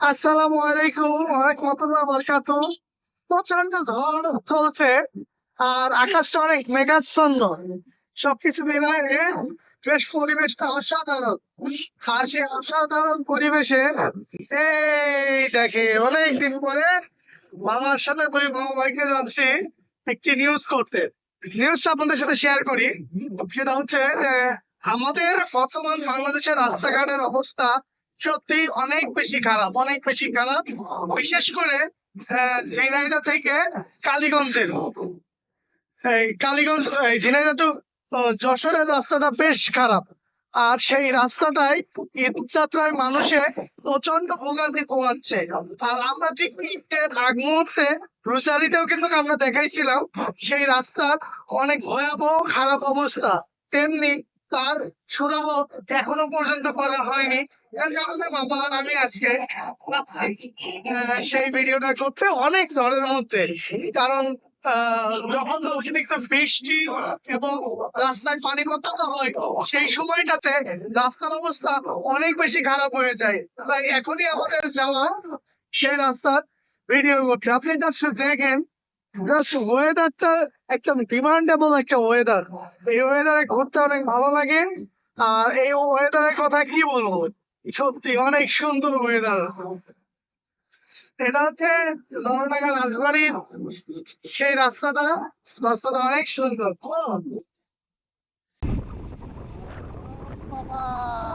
আসসালামু আলাইকুম প্রচণ্ড ঝড় চলছে আর আকাশটা অনেক মেঘাচ্ছন্ন। সবকিছু বেশ পরিবেশটা অসাধারণ। আর সেই অসাধারণ পরিবেশে। এই দেখে অনেকদিন পরে মামার সাথে দুই মামা ভাইকে যাচ্ছি একটি নিউজ করতে। নিউজটা আপনাদের সাথে শেয়ার করি। সেটা হচ্ছে আমাদের বর্তমান বাংলাদেশের রাস্তাঘাটের অবস্থা সত্যি অনেক বেশি খারাপ অনেক বেশি খারাপ। বিশেষ করে আহ, ঝিনাইদহ থেকে কালীগঞ্জের। এই কালীগঞ্জ এই ঝিনাইদহ টু যশোরের রাস্তাটা বেশ খারাপ। আর সেই রাস্তাটাই ঈদ যাত্রায় মানুষে প্রচণ্ড ভোগান্তি পোয়াচ্ছে আর আমরা ঠিক ঈদের আগ মুহূর্তে রোজারিতেও কিন্তু আমরা দেখাইছিলাম সেই রাস্তার অনেক ভয়াবহ খারাপ অবস্থা। তেমনি তার সুরাহ এখনও পর্যন্ত করা হয়নি। যার কারণে মামা আমি আজকে সেই ভিডিওটা করতে অনেক ঝড়ের মধ্যে। কারণ যখন অতিরিক্ত বৃষ্টি এবং রাস্তায় পানি কথা হয়, সেই সময়টাতে রাস্তার অবস্থা অনেক বেশি খারাপ হয়ে যায়। তাই এখনই আমাদের যাওয়া সেই রাস্তার ভিডিও করতে। আপনি জাস্ট দেখেন জাস্ট ওয়েদারটা একদম ডিমান্ডেবল একটা ওয়েদার এই ওয়েদারে ঘুরতে অনেক ভালো লাগে। আর এই ওয়েদারের কথা কি বলব? সত্যি অনেক সুন্দর ওয়েদার এটা হচ্ছে লোহাটাকা রাজবাড়ির সেই রাস্তাটা রাস্তাটা অনেক সুন্দর। বাবা।